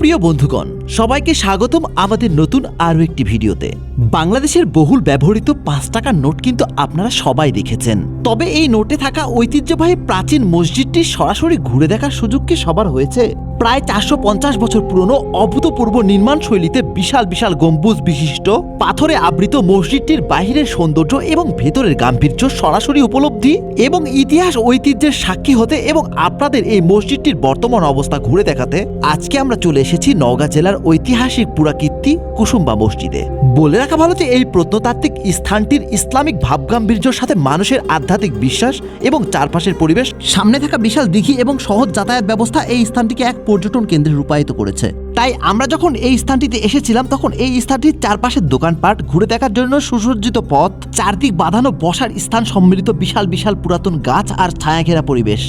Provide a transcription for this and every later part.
প্রিয় বন্ধুগণ, সবাইকে স্বাগতম আমাদের নতুন আরও একটি ভিডিওতে। বাংলাদেশের বহুল ব্যবহৃত পাঁচ টাকার নোট কিন্তু আপনারা সবাই দেখেছেন। তবে এই নোটে থাকা ঐতিহ্যবাহী প্রাচীন মসজিদটি সরাসরি ঘুরে দেখার সুযোগ কি সবার হয়েছে? প্রায় চারশো পঞ্চাশ বছর পুরনো অভূতপূর্ব নির্মাণ শৈলীতে বিশাল বিশাল গম্বুজ বিশিষ্ট, পাথরে আবৃত মসজিদটির বাহিরের সৌন্দর্য এবং ভেতরের গাম্ভীর্য সরাসরি উপলব্ধি এবং ইতিহাস ঐতিহ্যের সাক্ষী হতে এবং আপনাদের এই মসজিদটির বর্তমান অবস্থা ঘুরে দেখাতে আজকে আমরা চলে এসেছি নওগাঁ জেলার ঐতিহাসিক পুরাকীর্তি কুসুম্বা মসজিদে। বলে রাখা ভালো যে এই প্রত্নতাত্ত্বিক স্থানটির ইসলামিক ভাবগাম্ভীর্যের সাথে মানুষের আধ্যাত্মিক বিশ্বাস এবং চারপাশের পরিবেশ, সামনে থাকা বিশাল দিঘি এবং সহজ যাতায়াত ব্যবস্থা এই স্থানটিকে এক পর্যটন কেন্দ্রে রূপায়িত করেছে। তাই আমরা যখন এই স্থানটিতে এসেছিলাম, তখন এই স্থানটির চারপাশের দোকানপাট, ঘুরে দেখার জন্য সুসজ্জিত পথ, চারদিক বাঁধানো বসার স্থান সম্মিলিত বিশাল বিশাল পুরাতন গাছ আর ছায়াঘেরা পরিবেশ।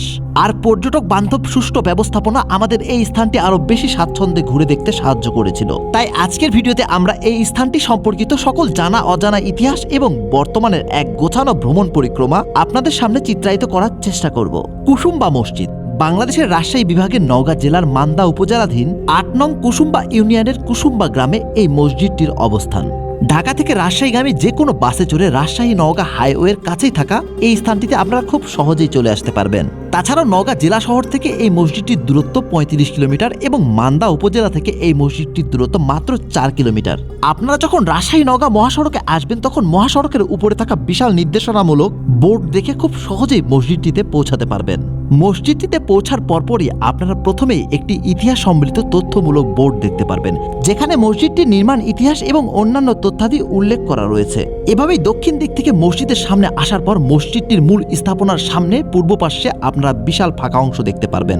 আর পর্যটক বান্ধব সুষ্ঠু ব্যবস্থাপনা আমাদের এই স্থানটি আরও বেশি স্বাচ্ছন্দ্যে ঘুরে দেখতে সাহায্য করেছিল। তাই আজকের ভিডিওতে আমরা এই স্থানটি সম্পর্কিত সকল জানা, অজানা ইতিহাস এবং বর্তমানের এক গোছানো ভ্রমণ পরিক্রমা আপনাদের সামনে চিত্রায়িত করার চেষ্টা করব। কুসুম্বা মসজিদ। বাংলাদেশের রাজশাহী বিভাগের নওগাঁ জেলার মান্দা উপজেলাধীন আট নং কুসুম্বা ইউনিয়নের কুসুম্বা গ্রামে এই মসজিদটির অবস্থান। ঢাকা থেকে রাজশাহীগামী যে কোনো বাসে চড়ে রাজশাহী নওগাঁ হাইওয়ের কাছেই থাকা এই স্থানটিতে আপনারা খুব সহজেই চলে আসতে পারবেন। তাছাড়াও নওগাঁ জেলা শহর থেকে এই মসজিদটির দূরত্ব পঁয়ত্রিশ কিলোমিটার এবং মান্দা উপজেলা থেকে এই মসজিদটির দূরত্ব মাত্র চার কিলোমিটার। আপনারা যখন রাজশাহী নওগাঁ মহাসড়কে আসবেন, তখন মহাসড়কের উপরে থাকা বিশাল নির্দেশনামূলক বোর্ড দেখে খুব সহজেই মসজিদটিতে পৌঁছাতে পারবেন। মসজিদটিতে পৌঁছার পরপরই আপনারা প্রথমেই একটি ইতিহাস সম্বলিত তথ্যমূলক বোর্ড দেখতে পারবেন, যেখানে মসজিদটির নির্মাণ ইতিহাস এবং অন্যান্য তথ্যাদি উল্লেখ করা রয়েছে। এভাবেই দক্ষিণ দিক থেকে মসজিদের সামনে আসার পর মসজিদটির মূল স্থাপনার সামনে পূর্ব পাশে আপনারা বিশাল ফাঁকা অংশ দেখতে পারবেন,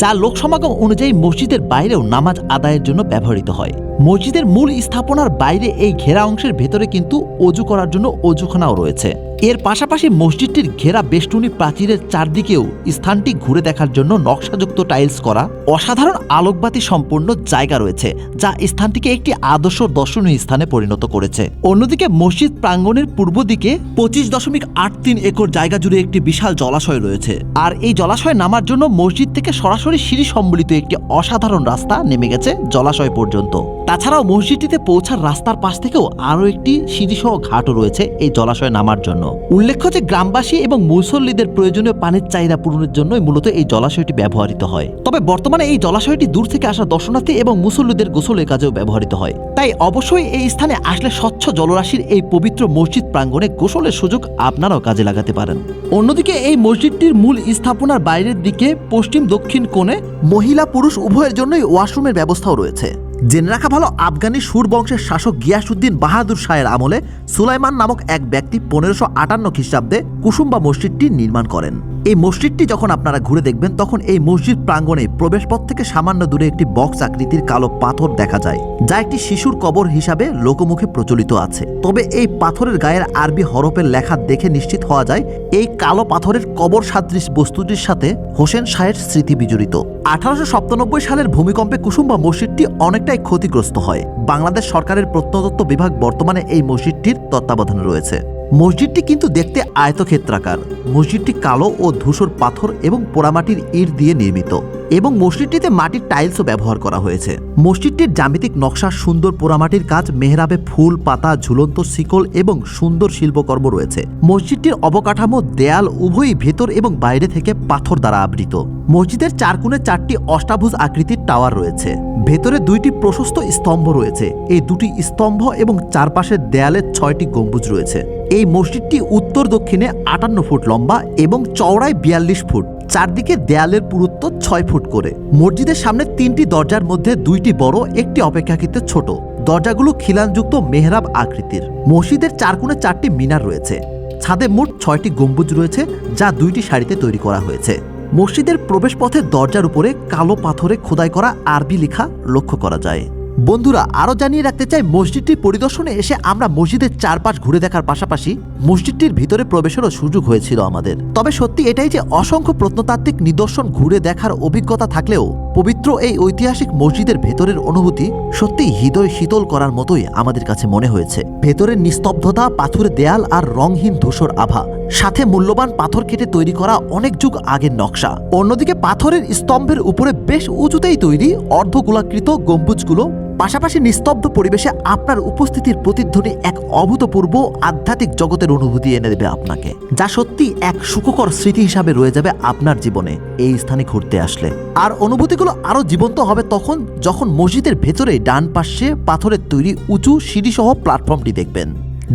যা লোকসমাগম অনুযায়ী মসজিদের বাইরেও নামাজ আদায়ের জন্য ব্যবহৃত হয়। মসজিদের মূল স্থাপনার বাইরে এই ঘেরা অংশের ভেতরে কিন্তু অজু করার জন্য অজুখানাও রয়েছে। এর পাশাপাশি মসজিদটির ঘেরা বেষ্টনী প্রাচীরের চারদিকেও স্থানটি ঘুরে দেখার জন্য নকশাযুক্ত টাইলস করা অসাধারণ আলোকবাতি সম্পন্ন জায়গা রয়েছে, যা স্থানটিকে একটি আদর্শ দর্শনীয় স্থানে পরিণত করেছে। অন্যদিকে মসজিদ প্রাঙ্গণের পূর্ব দিকে পঁচিশ দশমিক আট তিন একর জায়গা জুড়ে একটি বিশাল জলাশয় রয়েছে। আর এই জলাশয় নামার জন্য মসজিদ থেকে সরাসরি সিঁড়ি সম্বলিত একটি অসাধারণ রাস্তা নেমে গেছে জলাশয় পর্যন্ত। তাছাড়াও মসজিদটিতে পৌঁছার রাস্তার পাশ থেকেও আরও একটি সিঁড়িসহ ঘাটও রয়েছে এই জলাশয়ে নামার জন্য। উল্লেখ্য যে গ্রামবাসী এবং মুসল্লিদের প্রয়োজনীয় পানির চাহিদা পূরণের জন্যই মূলত এই জলাশয়টি ব্যবহৃত হয়। তবে বর্তমানে এই জলাশয়টি দূর থেকে আসা দর্শনার্থী এবং মুসল্লিদের গোসলের কাজেও ব্যবহৃত হয়। তাই অবশ্যই এই স্থানে আসলে স্বচ্ছ জলরাশির এই পবিত্র মসজিদ প্রাঙ্গণে গোসলের সুযোগ আপনারাও কাজে লাগাতে পারেন। অন্যদিকে এই মসজিদটির মূল স্থাপনার বাইরের দিকে পশ্চিম দক্ষিণ কোণে মহিলা পুরুষ উভয়ের জন্যই ওয়াশরুমের ব্যবস্থাও রয়েছে। জেনে রাখা ভালো, আফগানি সুর বংশের শাসক গিয়াসুদ্দিন বাহাদুর শাহের আমলে সুলাইমান নামক এক ব্যক্তি পনেরোশো আটান্ন খ্রিস্টাব্দে কুসুম্বা মসজিদটি নির্মাণ করেন। এই মসজিদটি যখন আপনারা ঘুরে দেখবেন, তখন এই মসজিদ প্রাঙ্গণে প্রবেশপথ থেকে সামান্য দূরে একটি বক্স আকৃতির কালো পাথর দেখা যায়, যা একটি শিশুর কবর হিসাবে লোকমুখে প্রচলিত আছে। তবে এই পাথরের গায়ের আরবি হরফের লেখা দেখে নিশ্চিত হওয়া যায়, এই কালো পাথরের কবর সাদৃশ বস্তুটির সাথে হোসেন শাহের স্মৃতি বিজড়িত। আঠারোশো সাতানব্বই সালের ভূমিকম্পে কুসুম্বা মসজিদটি অনেকটাই ক্ষতিগ্রস্ত হয়। বাংলাদেশ সরকারের প্রত্নতত্ত্ব বিভাগ বর্তমানে এই মসজিদটির তত্ত্বাবধানে রয়েছে। মসজিদটি কিন্তু দেখতে আয়তক্ষেত্রাকার। মসজিদটি কালো ও ধূসর পাথর এবং পোড়ামাটির ইট দিয়ে নির্মিত এবং মসজিদটিতে মাটির টাইলসও ব্যবহার করা হয়েছে। মসজিদটির জ্যামিতিক নকশা সুন্দর পোড়ামাটির কাজ, মেহরাবে ফুল, পাতা, ঝুলন্ত শিকল এবং সুন্দর শিল্পকর্ম রয়েছে। মসজিদটির অবকাঠামো দেয়াল উভয়ই ভেতর এবং বাইরে থেকে পাথর দ্বারা আবৃত। মসজিদের চার কোণে চারটি অষ্টাভুজ আকৃতির টাওয়ার রয়েছে। ভেতরে দুইটি প্রশস্ত স্তম্ভ রয়েছে। এই দুটি স্তম্ভ এবং চারপাশের দেয়ালে ছয়টি গম্বুজ রয়েছে। এই মসজিদটি উত্তর দক্ষিণে আটান্ন ফুট লম্বা এবং চওড়ায় বিয়াল্লিশ ফুট। চারদিকে দেয়ালের পুরুত্ব ছয় ফুট করে। মসজিদের সামনে তিনটি দরজার মধ্যে দুইটি বড়, একটি অপেক্ষাকৃত ছোট। দরজাগুলো খিলানযুক্ত মেহরাব আকৃতির। মসজিদের চার কোণে চারটি মিনার রয়েছে। ছাদে মোট ছয়টি গম্বুজ রয়েছে, যা দুইটি সারিতে তৈরি করা হয়েছে। মসজিদের প্রবেশপথের দরজার উপরে কালো পাথরে খোদাই করা আরবি লেখা লক্ষ্য করা যায়। বন্ধুরা, আরও জানিয়ে রাখতে চাই, মসজিদটি পরিদর্শনে এসে আমরা মসজিদের চারপাশ ঘুরে দেখার পাশাপাশি মসজিদটির ভিতরে প্রবেশেরও সুযোগ হয়েছিল আমাদের। তবে সত্যি এটাই যে অসংখ্য প্রত্নতাত্ত্বিক নিদর্শন ঘুরে দেখার অভিজ্ঞতা থাকলেও পবিত্র এই ঐতিহাসিক মসজিদের ভেতরের অনুভূতি সত্যিই হৃদয় শীতল করার মতোই আমাদের কাছে মনে হয়েছে। ভেতরের নিস্তব্ধতা, পাথুরে দেয়াল আর রংহীন ধূসর আভা, সাথে মূল্যবান পাথর কেটে তৈরি করা অনেক যুগ আগের নকশা। অন্যদিকে পাথরের স্তম্ভের উপরে বেশ উঁচুতেই তৈরি অর্ধগোলাকৃত গম্বুজগুলো পাশাপাশি নিস্তব্ধ পরিবেশে আপনার উপস্থিতির প্রতিধ্বনি এক অভূতপূর্ব আধ্যাত্মিক জগতের অনুভূতি এনে দেবে আপনাকে, যা সত্যি এক সুখকর স্মৃতি হিসাবে রয়ে যাবে আপনার জীবনে এই স্থানে ঘুরতে আসলে। আর অনুভূতিগুলো আরও জীবন্ত হবে তখন যখন মসজিদের ভেতরে ডান পাশে পাথরের তৈরি উঁচু সিঁড়িসহ প্ল্যাটফর্মটি দেখবেন,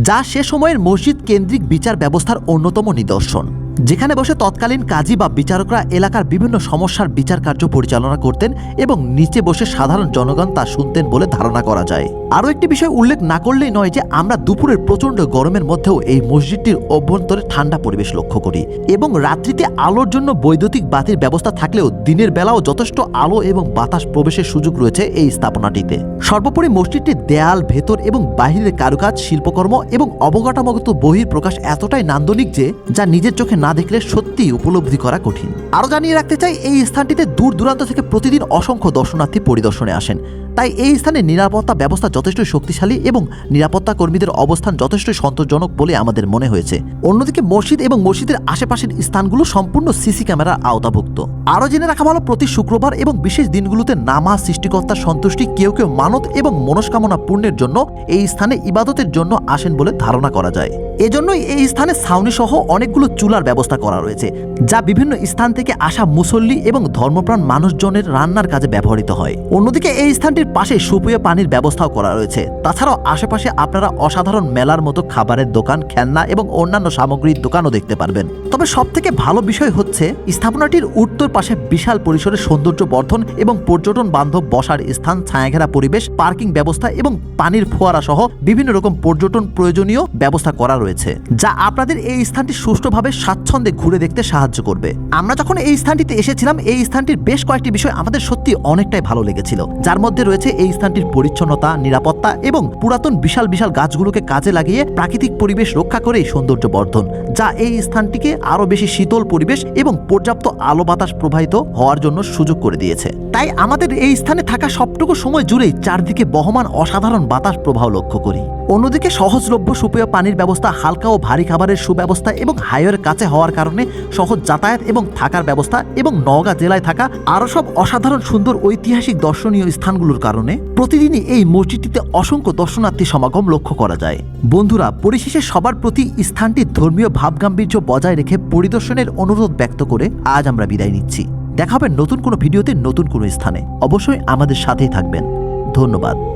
যা সে সময়ের মসজিদ কেন্দ্রিক বিচার ব্যবস্থার অন্যতম নিদর্শন। যেখানে বসে তৎকালীন কাজী বা বিচারকরা এলাকার বিভিন্ন সমস্যার বিচার কার্য পরিচালনা করতেন এবং নিচে বসে সাধারণ জনগণ তা শুনতেন বলে ধারণা করা যায়। আরও একটি বিষয় উল্লেখ না করলেই নয় যে আমরা দুপুরের প্রচণ্ড গরমের মধ্যেও এই মসজিদটির অভ্যন্তরে ঠান্ডা পরিবেশ লক্ষ্য করি এবং রাত্রিতে আলোর জন্য বৈদ্যুতিক বাতির ব্যবস্থা থাকলেও দিনের বেলাও যথেষ্ট আলো এবং বাতাস প্রবেশের সুযোগ রয়েছে এই স্থাপনাটিতে। সর্বোপরি মসজিদটির দেয়াল, ভেতর এবং বাহিরের কারুকাজ, শিল্পকর্ম এবং অবকাঠামোগত বহির প্রকাশ এতটাই নান্দনিক যে যা নিজের চোখে না দেখলে সত্যিই উপলব্ধি করা কঠিন। আরও জানিয়ে রাখতে চাই, এই স্থানটিতে দূর দূরান্ত থেকে প্রতিদিন অসংখ্য দর্শনার্থী পরিদর্শনে আসেন। তাই এই স্থানে নিরাপত্তা ব্যবস্থা যথেষ্ট শক্তিশালী এবং নিরাপত্তা কর্মীদের অবস্থান যথেষ্ট সন্তোষজনক বলে আমাদের মনে হয়েছে। অন্যদিকে মসজিদ এবং মসজিদের আশেপাশের স্থানগুলো সম্পূর্ণ সিসি ক্যামেরার আওতাভুক্ত। আরও জেনে রাখা ভালো, প্রতি শুক্রবার এবং বিশেষ দিনগুলোতে নামা সৃষ্টিকর্তার সন্তুষ্টি, কেউ কেউ মানত এবং মনস্কামনা পূর্ণের জন্য এই স্থানে ইবাদতের জন্য আসেন বলে ধারণা করা যায়। এজন্যই এই স্থানে ছাউনি সহ অনেকগুলো চুলার ব্যবস্থা করা রয়েছে, যা বিভিন্ন স্থান থেকে আসা মুসল্লি এবং ধর্মপ্রাণ মানুষজনের রান্নার কাজে ব্যবহৃত হয়। অন্যদিকে এই স্থানটির পাশে সুপেয় পানির ব্যবস্থাও করা রয়েছে। তাছাড়াও আশেপাশে আপনারা অসাধারণ মেলার মতো খাবারের দোকান, খেলনা এবং অন্যান্য সামগ্রীর দোকানও দেখতে পারবেন। তবে সব থেকে ভালো বিষয় হচ্ছে, স্থাপনাটির উত্তর পাশে বিশাল পরিসরে সৌন্দর্য বর্ধন এবং পর্যটন বান্ধব বসার স্থান, ছায়াঘেরা পরিবেশ, পার্কিং ব্যবস্থা এবং পানির ফোয়ারা সহ বিভিন্ন রকম পর্যটন প্রয়োজনীয় ব্যবস্থা করা রয়েছে। যা আপনাদের এই স্থানটি সুষ্ঠুভাবে স্বাচ্ছন্দ্যে ঘুরে দেখতে সাহায্য করবে। আমরা যখন এই স্থানটিতে এসেছিলাম, এই স্থানটির বেশ কয়েকটি বিষয় আমাদের সত্যি অনেকটাই ভালো লেগেছিল। যার মধ্যে রয়েছে এই স্থানটির পরিচ্ছন্নতা, নিরাপত্তা এবং পুরাতন বিশাল বিশাল গাছগুলোকে কাজে লাগিয়ে প্রাকৃতিক পরিবেশ রক্ষা করে সৌন্দর্য বর্ধন যা এই স্থানটিকে আরও বেশি শীতল পরিবেশ এবং পর্যাপ্ত আলো বাতাস প্রবাহিত হওয়ার জন্য সুযোগ করে দিয়েছে। তাই আমাদের এই স্থানে থাকা সবটুকু সময় জুড়েই চারদিকে বহমান অসাধারণ বাতাস প্রবাহ লক্ষ্য করি। অন্যদিকে সহজলভ্য সুপেয় পানির ব্যবস্থা হালকা ও ভারী খাবারের সুব্যবস্থা এবং হাইওয়ের কাছে হওয়ার কারণে সহজ যাতায়াত এবং থাকার ব্যবস্থা এবং নওগাঁ জেলায় থাকা আরও সব অসাধারণ সুন্দর ঐতিহাসিক দর্শনীয় স্থানগুলোর কারণে প্রতিদিনই এই মসজিদটিতে অসংখ্য দর্শনার্থী সমাগম লক্ষ্য করা যায়। বন্ধুরা, পরিশেষে সবার প্রতি স্থানটির ধর্মীয় ভাবগাম্ভীর্য বজায় রেখে পরিদর্শনের অনুরোধ ব্যক্ত করে আজ আমরা বিদায় নিচ্ছি। দেখা হবে নতুন কোনো ভিডিওতে নতুন কোনো স্থানে। অবশ্যই আমাদের সাথেই থাকবেন। ধন্যবাদ।